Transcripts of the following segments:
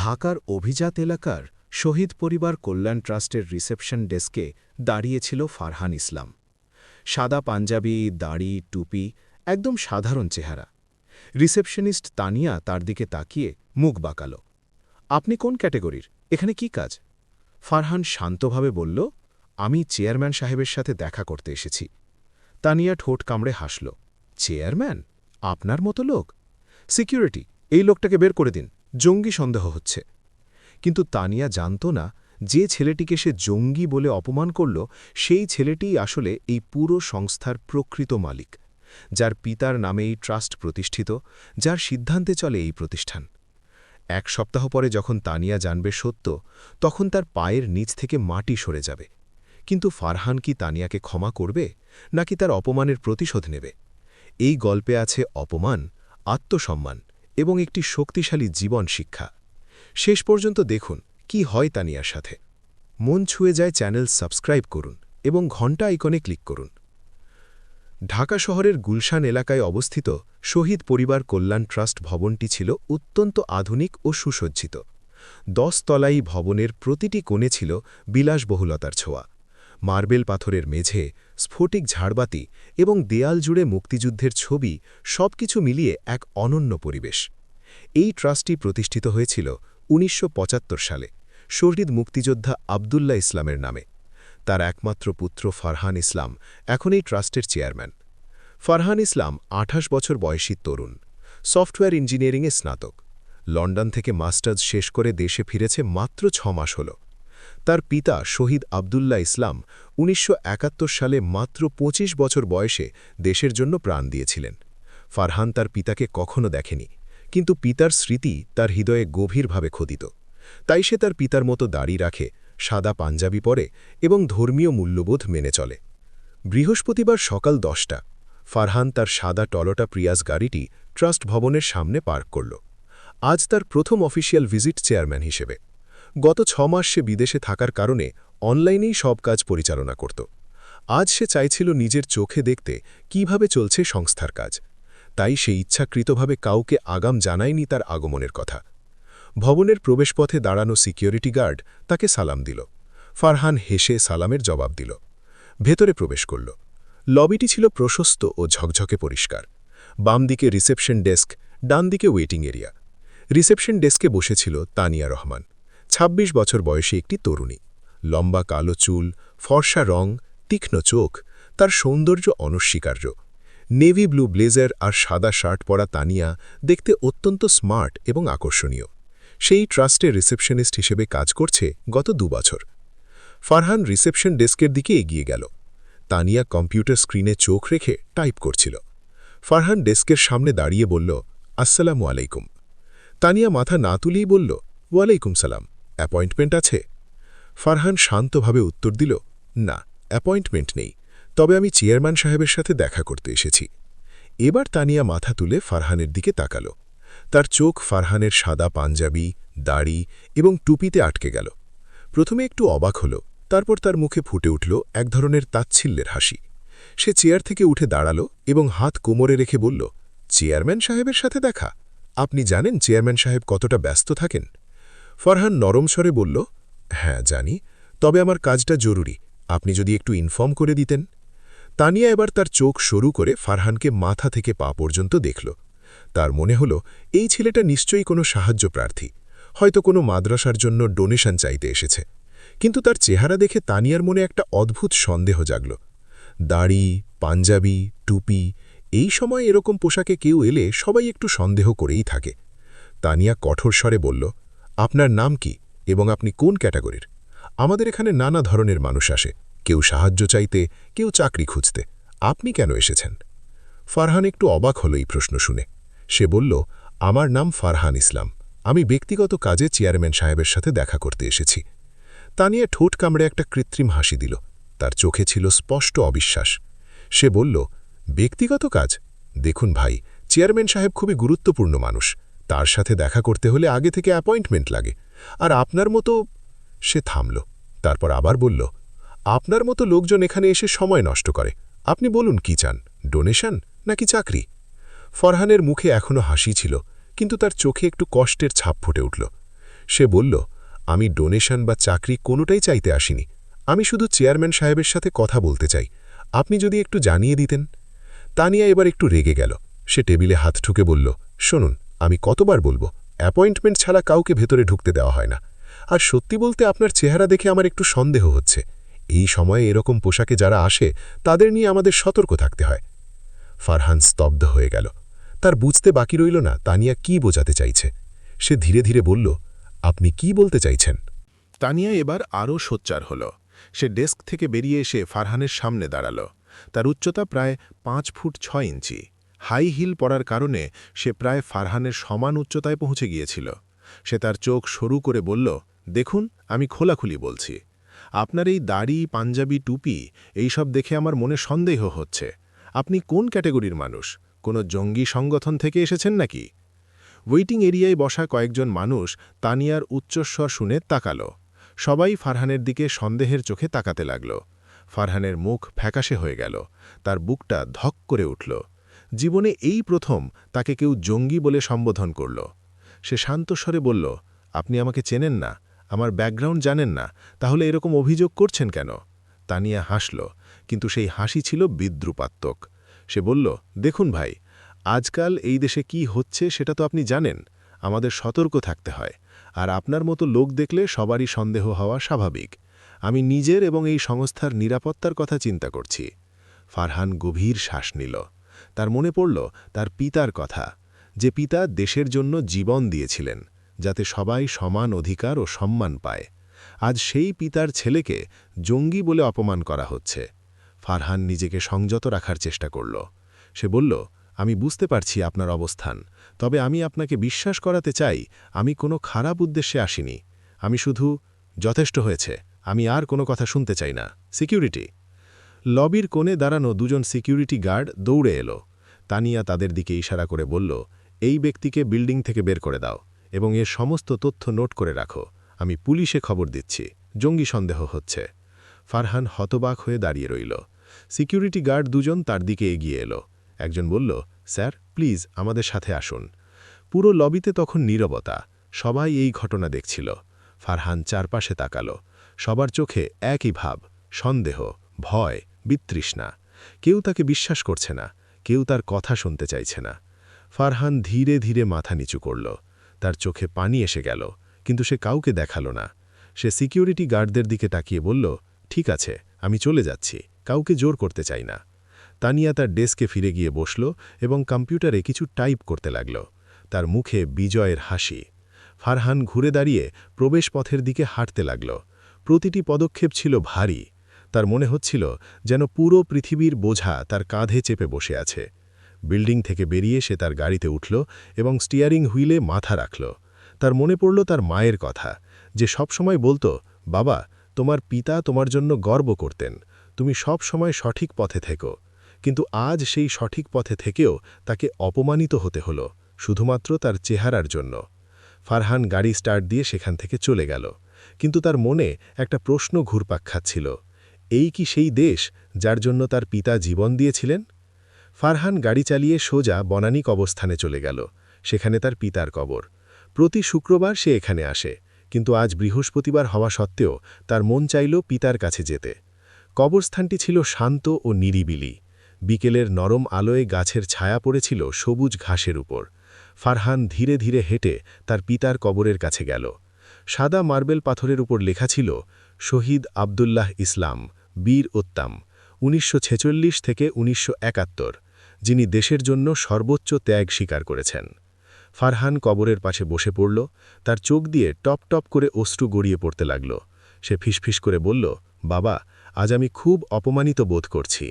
ঢাকার অভিজাত এলাকার শহীদ পরিবার কল্যাণ ট্রাস্টের রিসেপশন ডেস্কে দাঁড়িয়েছিল ফারহান ইসলাম। সাদা পাঞ্জাবি, দাড়ি, টুপি, একদম সাধারণ চেহারা। রিসেপশনিস্ট তানিয়া তার দিকে তাকিয়ে মুখ বাঁকাল। আপনি কোন ক্যাটেগরির? এখানে কি কাজ? ফারহান শান্তভাবে বলল, আমি চেয়ারম্যান সাহেবের সাথে দেখা করতে এসেছি। তানিয়া ঠোঁট কামড়ে হাসল, চেয়ারম্যান? আপনার মতো লোক? সিকিউরিটি, এই লোকটাকে বের করে দিন। জঙ্গি সন্দেহ হচ্ছে। কিন্তু তানিয়া জানত না যে ছেলেটিকে সে জঙ্গি বলে অপমান করল, সেই ছেলেটিই আসলে এই পুরো সংস্থার প্রকৃত মালিক, যার পিতার নামে এই ট্রাস্ট প্রতিষ্ঠিত, যার সিদ্ধান্তে চলে এই প্রতিষ্ঠান। এক সপ্তাহ পরে যখন তানিয়া জানবে সত্য, তখন তার পায়ের নিচ থেকে মাটি সরে যাবে। কিন্তু ফারহান কি তানিয়াকে ক্ষমা করবে, নাকি তার অপমানের প্রতিশোধ নেবে? এই গল্পে আছে অপমান, আত্মসম্মান এবং একটি শক্তিশালী জীবন শিক্ষা। শেষ পর্যন্ত দেখুন কি হয় তানিয়ার সাথে। মন ছুঁয়ে যায় চ্যানেল সাবস্ক্রাইব করুন এবং ঘণ্টা আইকনে ক্লিক করুন। ঢাকা শহরের গুলশান এলাকায় অবস্থিত শহীদ পরিবার কল্যাণ ট্রাস্ট ভবনটি ছিল অত্যন্ত আধুনিক ও সুসজ্জিত। দশ তলাই ভবনের প্রতিটি কোণে ছিল বিলাসবহুলতার ছোঁয়া। মার্বেল পাথরের মেঝে স্ফটিক ঝাড়বাতি এবং দেয়াল জুড়ে মুক্তিযুদ্ধের ছবি সবকিছু মিলিয়ে এক অনন্য পরিবেশ। এই ট্রাস্টটি প্রতিষ্ঠিত হয়েছিল উনিশশো পঁচাত্তর সালে শহীদ মুক্তিযোদ্ধা আবদুল্লাহ ইসলামের নামে। তার একমাত্র পুত্র ফারহান ইসলাম এখন এই ট্রাস্টের চেয়ারম্যান। ফারহান ইসলাম আঠাশ বছর বয়সী তরুণ, সফটওয়্যার ইঞ্জিনিয়ারিংয়ে স্নাতক। লন্ডন থেকে মাস্টার্স শেষ করে দেশে ফিরেছে মাত্র ছ মাস হল। তার পিতা শহীদ আবদুল্লাহ ইসলাম উনিশশো একাত্তর সালে মাত্র ২৫ বছর বয়সে দেশের জন্য প্রাণ দিয়েছিলেন। ফারহান তার পিতাকে কখনো দেখেনি, কিন্তু পিতার স্মৃতি তার হৃদয়ে গভীরভাবে খোদিত। তাই সে তার পিতার মতো দাড়ি রাখে, সাদা পাঞ্জাবি পরে এবং ধর্মীয় মূল্যবোধ মেনে চলে। বৃহস্পতিবার সকাল দশটা, ফারহান তার সাদা টলোটা প্রিয়াস গাড়িটি ট্রাস্ট ভবনের সামনে পার্ক করল। আজ তার প্রথম অফিসিয়াল ভিজিট চেয়ারম্যান হিসেবে। গত ছ মাস সে বিদেশে থাকার কারণে অনলাইনেই সব কাজ পরিচালনা করত। আজ সে চাইছিল নিজের চোখে দেখতে কীভাবে চলছে সংস্থার কাজ। তাই সে ইচ্ছাকৃতভাবে কাউকে আগাম জানায়নি তার আগমনের কথা। ভবনের প্রবেশপথে দাঁড়ানো সিকিউরিটি গার্ড তাকে সালাম দিল। ফারহান হেসে সালামের জবাব দিল। ভেতরে প্রবেশ করল। লবিটি ছিল প্রশস্ত ও ঝকঝকে পরিষ্কার। বাম দিকে রিসেপশন ডেস্ক ডান দিকে ওয়েটিং এরিয়া। রিসেপশন ডেস্কে বসেছিল তানিয়া রহমান। ২৬ বছর বয়সী একটি তরুণী। লম্বা কালো চুল, ফর্সা রং, তীক্ষ্ণ চোখ, তার সৌন্দর্য অনস্বীকার্য। নেভি ব্লু ব্লেজার আর সাদা শার্ট পরা তানিয়া দেখতে অত্যন্ত স্মার্ট এবং আকর্ষণীয়। সেই ট্রাস্টে রিসেপশনিস্ট হিসেবে কাজ করছে গত দুবছর ফারহান রিসেপশন ডেস্কের দিকে এগিয়ে গেল। তানিয়া কম্পিউটার স্ক্রিনে চোখ রেখে টাইপ করছিল। ফারহান ডেস্কের সামনে দাঁড়িয়ে বলল, আসসালামু আলাইকুম। তানিয়া মাথা না তুলেই বলল, ওয়ালাইকুম সালাম। অ্যাপয়েন্টমেন্ট আছে? ফারহান শান্তভাবে উত্তর দিল, না, অ্যাপয়েন্টমেন্ট নেই। তবে আমি চেয়ারম্যান সাহেবের সাথে দেখা করতে এসেছি। এবার তানিয়া মাথা তুলে ফারহানের দিকে তাকাল। তার চোখ ফারহানের সাদা পাঞ্জাবি, দাড়ি এবং টুপিতে আটকে গেল। প্রথমে একটু অবাক হল, তারপর তার মুখে ফুটে উঠল এক ধরনের তাচ্ছিল্যের হাসি। সে চেয়ার থেকে উঠে দাঁড়াল এবং হাত কোমরে রেখে বলল, চেয়ারম্যান সাহেবের সাথে দেখা? আপনি জানেন চেয়ারম্যান সাহেব কতটা ব্যস্ত থাকেন? ফরহান নরম স্বরে বলল হ্যাঁ জানি, তবে আমার কাজটা জরুরি। আপনি যদি একটু ইনফর্ম করে দিতেন। তানিয়া এবার তার চোখ সরু করে ফারহানকে মাথা থেকে পা পর্যন্ত দেখল। তার মনে হল, এই ছেলেটা নিশ্চয়ই কোনো সাহায্য প্রার্থী। হয়তো কোনো মাদ্রাসার জন্য ডোনেশন চাইতে এসেছে। কিন্তু তার চেহারা দেখে তানিয়ার মনে একটা অদ্ভুত সন্দেহ জাগল। দাড়ি, পাঞ্জাবি, টুপি, এই সময় এরকম পোশাকে কেউ এলে সবাই একটু সন্দেহ করেই থাকে। তানিয়া কঠোর স্বরে বলল আপনার নাম কি এবং আপনি কোন ক্যাটাগরির? আমাদের এখানে নানা ধরনের মানুষ আসে। কেউ সাহায্য চাইতে, কেউ চাকরি খুঁজতে। আপনি কেন এসেছেন? ফারহান একটু অবাক হল এই প্রশ্ন শুনে। সে বলল, আমার নাম ফারহান ইসলাম। আমি ব্যক্তিগত কাজে চেয়ারম্যান সাহেবের সাথে দেখা করতে এসেছি। তা নিয়ে ঠোঁট কামড়ে একটা কৃত্রিম হাসি দিল। তার চোখে ছিল স্পষ্ট অবিশ্বাস। সে বলল, ব্যক্তিগত কাজ? দেখুন ভাই, চেয়ারম্যান সাহেব খুবই গুরুত্বপূর্ণ মানুষ। তার সাথে দেখা করতে হলে আগে থেকে অ্যাপয়েন্টমেন্ট লাগে। আর আপনার মতো সে থামল, তারপর আবার বলল, আপনার মতো লোকজন এখানে এসে সময় নষ্ট করে। আপনি বলুন কি চান? ডোনেশন নাকি চাকরি? ফরহানের মুখে এখনও হাসি ছিল, কিন্তু তার চোখে একটু কষ্টের ছাপ ফুটে উঠল। সে বলল, আমি ডোনেশন বা চাকরি কোনোটাই চাইতে আসিনি। আমি শুধু চেয়ারম্যান সাহেবের সাথে কথা বলতে চাই। আপনি যদি একটু জানিয়ে দিতেন? তানিয়া এবার একটু রেগে গেল। সে টেবিলে হাত ঠুকে বলল, শুনুন আমি কতবার বলব অ্যাপয়েন্টমেন্ট ছাড়া কাউকে ভেতরে ঢুকতে দেওয়া হয় না। আর সত্যি বলতে আপনার চেহারা দেখে আমার একটু সন্দেহ হচ্ছে। এই সময়ে এরকম পোশাকে যারা আসে, তাদের নিয়ে আমাদের সতর্ক থাকতে হয়। ফারহান স্তব্ধ হয়ে গেল। তার বুঝতে বাকি রইল না, তানিয়া কি বোঝাতে চাইছে? সে ধীরে ধীরে বলল, আপনি কি বলতে চাইছেন? তানিয়া এবার আরও সোচ্চার হল। সে ডেস্ক থেকে বেরিয়ে এসে ফারহানের সামনে দাঁড়াল। তার উচ্চতা প্রায় পাঁচ ফুট ছয় ইঞ্চি। হাই হিল পড়ার কারণে সে প্রায় ফারহানের সমান উচ্চতায় পৌঁছে গিয়েছিল। সে তার চোখ সরু করে বলল, দেখুন, আমি খোলাখুলি বলছি। আপনার এই দাড়ি, পাঞ্জাবি, টুপি এইসব দেখে আমার মনে সন্দেহ হচ্ছে। আপনি কোন ক্যাটেগরির মানুষ? কোনো জঙ্গি সংগঠন থেকে এসেছেন নাকি? ওয়েটিং এরিয়ায় বসা কয়েকজন মানুষ তানিয়ার উচ্চস্বর শুনে তাকাল। সবাই ফারহানের দিকে সন্দেহের চোখে তাকাতে লাগল। ফারহানের মুখ ফ্যাকাশে হয়ে গেল। তার বুকটা ধক করে উঠল। জীবনে এই প্রথম তাকে কেউ জঙ্গি বলে সম্বোধন করল। সে শান্তস্বরে বলল, আপনি আমাকে চেনেন না, আমার ব্যাকগ্রাউন্ড জানেন না, তাহলে এরকম অভিযোগ করছেন কেন? তানিয়া হাসল, কিন্তু সেই হাসি ছিল বিদ্রুপাত্মক। সে বলল, দেখুন ভাই, আজকাল এই দেশে কি হচ্ছে সেটা তো আপনি জানেন, আমাদের সতর্ক থাকতে হয়, আর আপনার মতো লোক দেখলে সবারই সন্দেহ হওয়া স্বাভাবিক। আমি নিজের এবং এই সংস্থার নিরাপত্তার কথা চিন্তা করছি। ফারহান গভীর শ্বাস নিল। তার মনে পড়ল তার পিতার কথা, যে পিতা দেশের জন্য জীবন দিয়েছিলেন, যাতে সবাই সমান অধিকার ও সম্মান পায়। আজ সেই পিতার ছেলেকে জঙ্গি বলে অপমান করা হচ্ছে। ফারহান নিজেকে সংযত রাখার চেষ্টা করল। সে বলল, আমি বুঝতে পারছি আপনার অবস্থান, তবে আমি আপনাকে বিশ্বাস করাতে চাই, আমি কোনো খারাপ উদ্দেশ্যে আসিনি। আমি শুধু, যথেষ্ট হয়েছে, আমি আর কোনো কথা শুনতে চাই না। সিকিউরিটি। লবির কোণে দাঁড়ানো দুজন সিকিউরিটি গার্ড দৌড়ে এলো। তানিয়া তাদের দিকে ইশারা করে বলল, এই ব্যক্তিকে বিল্ডিং থেকে বের করে দাও এবং এর সমস্ত তথ্য নোট করে রাখো। আমি পুলিশে খবর দিচ্ছি। জঙ্গি সন্দেহ হচ্ছে। ফারহান হতবাক হয়ে দাঁড়িয়ে রইল। সিকিউরিটি গার্ড দুজন তার দিকে এগিয়ে এলো। একজন বলল, স্যার, প্লিজ, আমাদের সাথে আসুন। পুরো লবিতে তখন নীরবতা। সবাই এই ঘটনা দেখছিল। ফারহান চারপাশে তাকাল। সবার চোখে একই ভাব, সন্দেহ, ভয়। বিতৃষ্ণা। কেউ তাকে বিশ্বাস করছে না, কেউ তার কথা শুনতে চাইছে না। ফারহান ধীরে ধীরে মাথা নিচু করল। তার চোখে পানি এসে গেল, কিন্তু সে কাউকে দেখাল না। সে সিকিউরিটি গার্ডদের দিকে তাকিয়ে বলল, ঠিক আছে, আমি চলে যাচ্ছি, কাউকে জোর করতে চাই না। তানিয়া তার ডেস্কে ফিরে গিয়ে বসল এবং কম্পিউটারে কিছু টাইপ করতে লাগল। তার মুখে বিজয়ের হাসি। ফারহান ঘুরে দাঁড়িয়ে প্রবেশপথের দিকে হাঁটতে লাগল। প্রতিটি পদক্ষেপ ছিল ভারী। তার মনে হচ্ছিল যেন পুরো পৃথিবীর বোঝা তার কাঁধে চেপে বসে আছে। বিল্ডিং থেকে বেরিয়ে সে তার গাড়িতে উঠল এবং স্টিয়ারিং হুইলে মাথা রাখল। তার মনে পড়ল তার মায়ের কথা, যে সবসময় বলতো, বাবা, তোমার পিতা তোমার জন্য গর্ব করতেন, তুমি সব সময় সঠিক পথে থেকো। কিন্তু আজ সেই সঠিক পথে থেকেও তাকে অপমানিত হতে হল, শুধুমাত্র তার চেহারার জন্য। ফারহান গাড়ি স্টার্ট দিয়ে সেখান থেকে চলে গেল, কিন্তু তার মনে একটা প্রশ্ন ঘুরপাক খাচ্ছিল। এই কি সেই দেশ যার জন্য তার পিতা জীবন দিয়েছিলেন? ফারহান গাড়ি চালিয়ে সোজা বনানিক অবস্থানে চলে গেল, সেখানে তার পিতার কবর। প্রতি শুক্রবার সে এখানে আসে, কিন্তু আজ বৃহস্পতিবার হওয়া সত্ত্বেও তার মন চাইল পিতার কাছে যেতে। কবরস্থানটি ছিল শান্ত ও নিরিবিলি। বিকেলের নরম আলোয় গাছের ছায়া পড়েছিল সবুজ ঘাসের উপর। ফারহান ধীরে ধীরে হেঁটে তার পিতার কবরের কাছে গেল। সাদা মার্বেল পাথরের উপর লেখা ছিল, শহীদ আবদুল্লাহ ইসলাম। বীর উত্তাম, উনিশশো থেকে উনিশশো একাত্তর, যিনি দেশের জন্য সর্বোচ্চ ত্যাগ স্বীকার করেছেন। ফারহান কবরের পাশে বসে পড়ল, তার চোখ দিয়ে টপ টপ করে অশ্রু গড়িয়ে পড়তে লাগল। সে ফিসফিস করে বলল, বাবা, আজ আমি খুব অপমানিত বোধ করছি।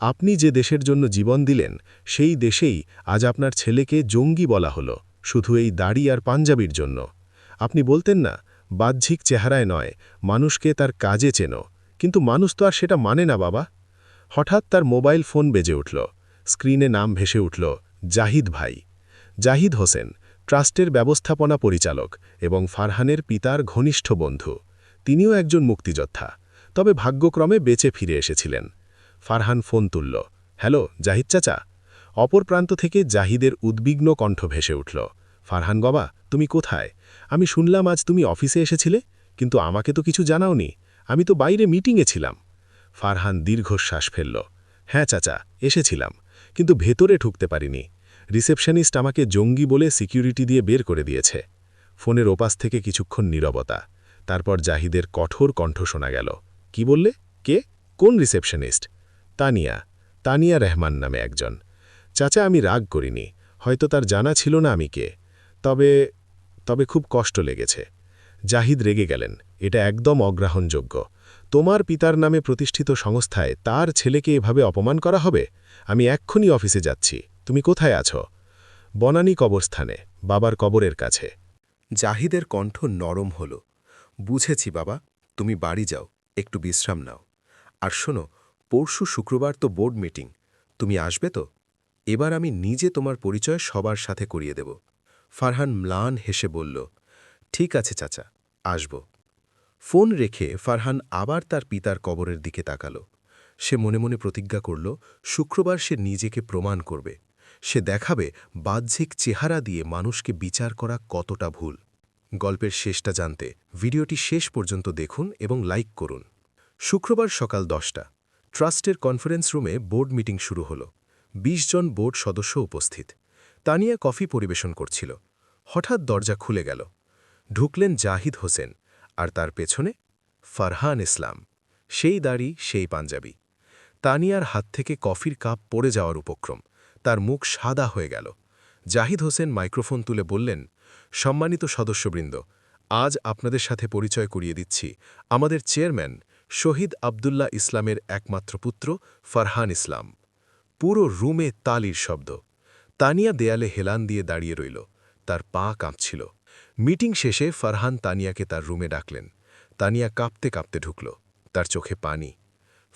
আপনি যে দেশের জন্য জীবন দিলেন, সেই দেশেই আজ আপনার ছেলেকে জঙ্গি বলা হলো, শুধু এই দাড়ি আর পাঞ্জাবির জন্য। আপনি বলতেন না, বাহ্যিক চেহারায় নয়, মানুষকে তার কাজে চেনো। কিন্তু মানুষ তো আর সেটা মানে না, বাবা। হঠাৎ তার মোবাইল ফোন বেজে উঠল। স্ক্রিনে নাম ভেসে উঠল, জাহিদ ভাই। জাহিদ হোসেন, ট্রাস্টের ব্যবস্থাপনা পরিচালক এবং ফারহানের পিতার ঘনিষ্ঠ বন্ধু। তিনিও একজন মুক্তিযোদ্ধা, তবে ভাগ্যক্রমে বেঁচে ফিরে এসেছিলেন। ফারহান ফোন তুলল, হ্যালো, জাহিদ চাচা। অপর প্রান্ত থেকে জাহিদের উদ্বিগ্ন কণ্ঠ ভেসে উঠল, ফারহান গবা তুমি কোথায়? আমি শুনলাম আজ তুমি অফিসে এসেছিলে, কিন্তু আমাকে তো কিছু জানাওনি। আমি তো বাইরে মিটিংয়ে ছিলাম। ফারহান দীর্ঘশ্বাস ফেলল। হ্যাঁ চাচা, এসেছিলাম, কিন্তু ভেতরে ঢুকতে পারিনি। রিসেপশনিস্ট আমাকে জঙ্গি বলে সিকিউরিটি দিয়ে বের করে দিয়েছে। ফোনের ওপাস থেকে কিছুক্ষণ নীরবতা, তারপর জাহিদের কঠোর কণ্ঠ শোনা গেল। কি বললে? কে? কোন রিসেপশনিস্ট? তানিয়া তানিয়া রহমান নামে একজন। চাচা, আমি রাগ করিনি, হয়তো তার জানা ছিল না আমি কে। তবে তবে খুব কষ্ট লেগেছে। জাহিদ রেগে গেলেন। এটা একদম অগ্রহণযোগ্য। তোমার পিতার নামে প্রতিষ্ঠিত সংস্থায় তার ছেলেকে এভাবে অপমান করা হবে? আমি এক্ষুনি অফিসে যাচ্ছি। তুমি কোথায় আছো? বনানী কবরস্থানে, বাবার কবরের কাছে। জাহিদের কণ্ঠ নরম হল। বুঝেছি বাবা, তুমি বাড়ি যাও, একটু বিশ্রাম নাও। আর শোনো, পরশু শুক্রবার তো বোর্ড মিটিং। তুমি আসবে তো? এবার আমি নিজে তোমার পরিচয় সবার সাথে করিয়ে দেব। ফারহান ম্লান হেসে বলল, ঠিক আছে চাচা, আসব। ফোন রেখে ফারহান আবার তার পিতার কবরের দিকে তাকাল। সে মনে মনে প্রতিজ্ঞা করল, শুক্রবার সে নিজেকে প্রমাণ করবে। সে দেখাবে বাহ্যিক চেহারা দিয়ে মানুষকে বিচার করা কতটা ভুল। গল্পের শেষটা জানতে ভিডিওটি শেষ পর্যন্ত দেখুন এবং লাইক করুন। শুক্রবার সকাল দশটা, ট্রাস্টের কনফারেন্স রুমে বোর্ড মিটিং শুরু হল। ২০ জন বোর্ড সদস্য উপস্থিত। তানিয়া কফি পরিবেশন করছিল। হঠাৎ দরজা খুলে গেল। ঢুকলেন জাহিদ হোসেন। আর তার পেছনে ফারহান ইসলাম। সেই দাড়ি, সেই পাঞ্জাবি। তানিয়ার হাত থেকে কফির কাপ পড়ে যাওয়ার উপক্রম। তার মুখ সাদা হয়ে গেল। জাহিদ হোসেন মাইক্রোফোন তুলে বললেন, সম্মানিত সদস্যবৃন্দ, আজ আপনাদের সাথে পরিচয় করিয়ে দিচ্ছি আমাদের চেয়ারম্যান শহীদ আবদুল্লাহ ইসলামের একমাত্র পুত্র ফারহান ইসলাম। পুরো রুমে তালির শব্দ। তানিয়া দেয়ালে হেলান দিয়ে দাঁড়িয়ে রইল। তার পা কাঁপছিল। মিটিং শেষে ফারহান তানিয়াকে তার রুমে ডাকলেন। তানিয়া কাঁপতে কাঁপতে ঢুকল, তার চোখে পানি।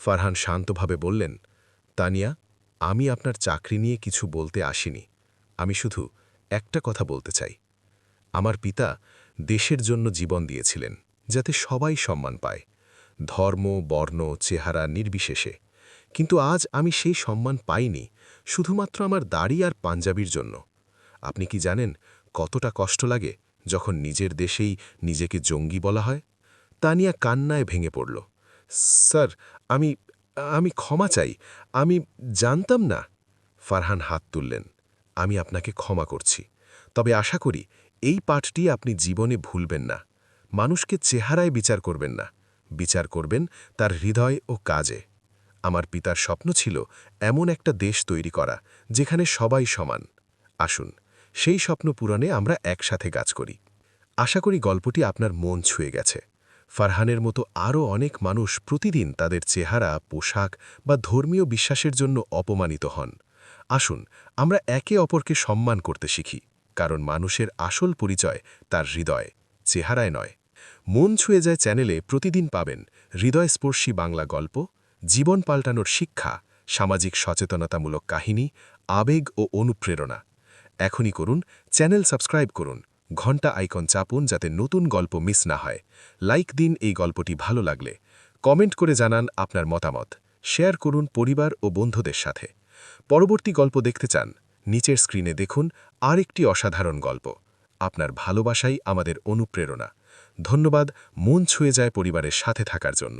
ফারহান শান্তভাবে বললেন, তানিয়া, আমি আপনার চাকরি নিয়ে কিছু বলতে আসিনি। আমি শুধু একটা কথা বলতে চাই। আমার পিতা দেশের জন্য জীবন দিয়েছিলেন, যাতে সবাই সম্মান পায়। ধর্ম, বর্ণ, চেহারা নির্বিশেষে। কিন্তু আজ আমি সেই সম্মান পাইনি, শুধুমাত্র আমার দাড়ি আর পাঞ্জাবির জন্য। আপনি কি জানেন কতটা কষ্ট লাগে যখন নিজের দেশেই নিজেকে জঙ্গি বলা হয়, তানিয়া কান্নায় ভেঙে পড়ল। স্যার, আমি আমি ক্ষমা চাই, আমি জানতাম না। ফারহান হাত তুললেন। আমি আপনাকে ক্ষমা করছি। তবে আশা করি এই পাঠটি আপনি জীবনে ভুলবেন না। মানুষকে চেহারায় বিচার করবেন না। বিচার করবেন তার হৃদয় ও কাজে। আমার পিতার স্বপ্ন ছিল এমন একটা দেশ তৈরি করা, যেখানে সবাই সমান। আসুন সেই স্বপ্ন পূরণে আমরা একসাথে কাজ করি। আশা করি গল্পটি আপনার মন ছুঁয়ে গেছে। ফারহানের মতো আরও অনেক মানুষ প্রতিদিন তাদের চেহারা, পোশাক বা ধর্মীয় বিশ্বাসের জন্য অপমানিত হন। আসুন, আমরা একে অপরকে সম্মান করতে শিখি, কারণ মানুষের আসল পরিচয় তার হৃদয়, চেহারায় নয়। মন ছুঁয়ে যায় চ্যানেলে প্রতিদিন পাবেন হৃদয়স্পর্শী বাংলা গল্প, জীবন পাল্টানোর শিক্ষা, সামাজিক সচেতনতামূলক কাহিনী, আবেগ ও অনুপ্রেরণা। এখনই করুন, চ্যানেল সাবস্ক্রাইব করুন, ঘণ্টা আইকন চাপুন যাতে নতুন গল্প মিস না হয়। লাইক দিন এই গল্পটি ভালো লাগলে। কমেন্ট করে জানান আপনার মতামত। শেয়ার করুন পরিবার ও বন্ধুদের সাথে। পরবর্তী গল্প দেখতে চান, নিচের স্ক্রিনে দেখুন আরেকটি অসাধারণ গল্প। আপনার ভালোবাসাই আমাদের অনুপ্রেরণা। ধন্যবাদ, মন ছুঁয়ে যায় পরিবারের সাথে থাকার জন্য।